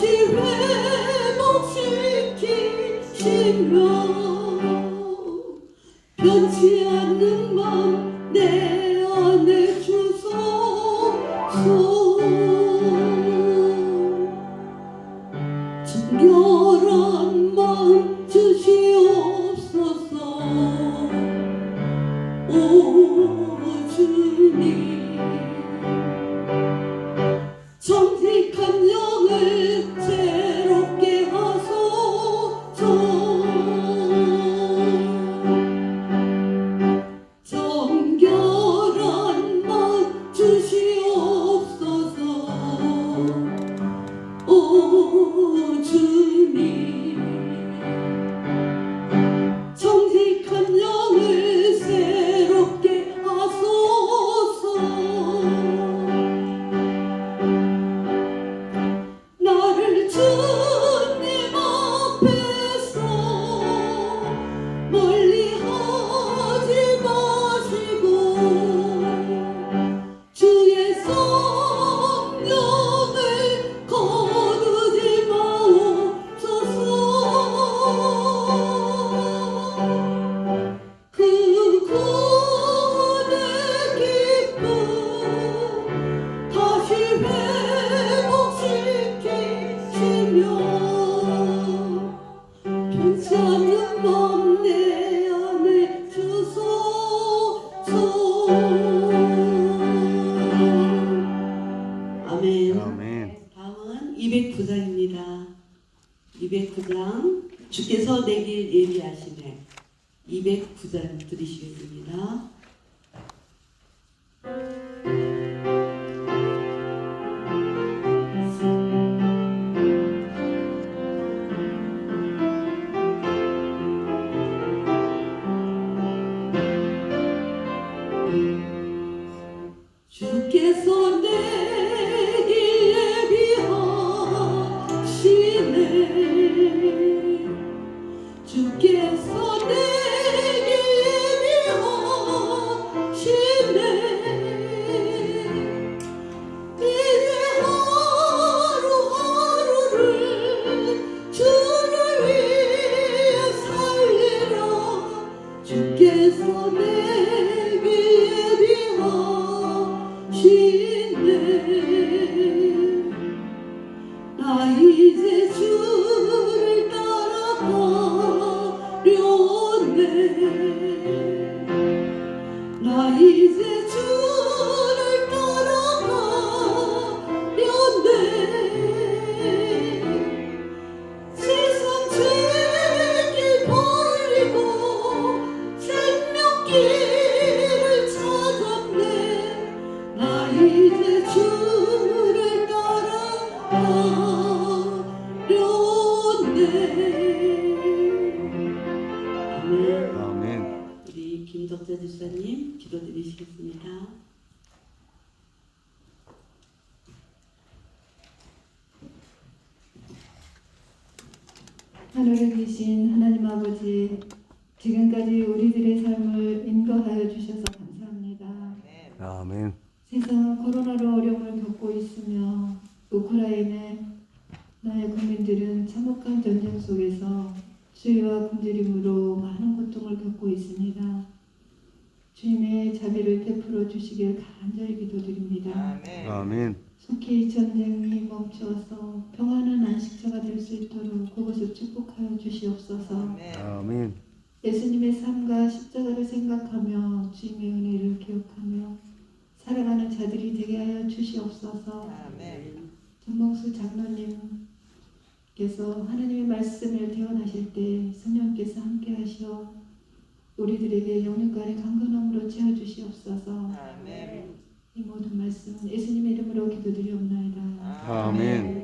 Ти 오주 안에 주소서 아멘 아멘. 다음은 209장입니다. 209장. 주께서 내길 예비하시네 209장 들으시겠습니다 주께 나 이제 주를 따라 가려네. 나 이제 주 김덕자 집사님 기도드리시겠습니다. 하늘에 계신 하나님 아버지, 지금까지 우리들의 삶을 인도하여 주셔서 감사합니다. 아멘. 세상은 코로나로 어려움을 겪고 있으며 우크라이나의 나의 국민들은 참혹한 전쟁 속에서 수위와 굶주림으로 많은 고통을 겪고 있습니다. 주님의 자비를 베풀어 주시길 간절히 기도드립니다. 아멘. 속히 이 전쟁이 멈추어서 평안한 안식처가 될 수 있도록 그것을 축복하여 주시옵소서. 아멘. 예수님의 삶과 십자가를 생각하며 주님의 은혜를 기억하며 살아가는 자들이 되게 하여 주시옵소서. 전봉수 장로님께서 하나님의 말씀을 대원하실 때 성령께서 함께 하시어 우리들에게 영육간의 강건함으로 채워 주시옵소서. 이 모든 말씀은 예수님의 이름으로 기도드리옵나이다. 아멘.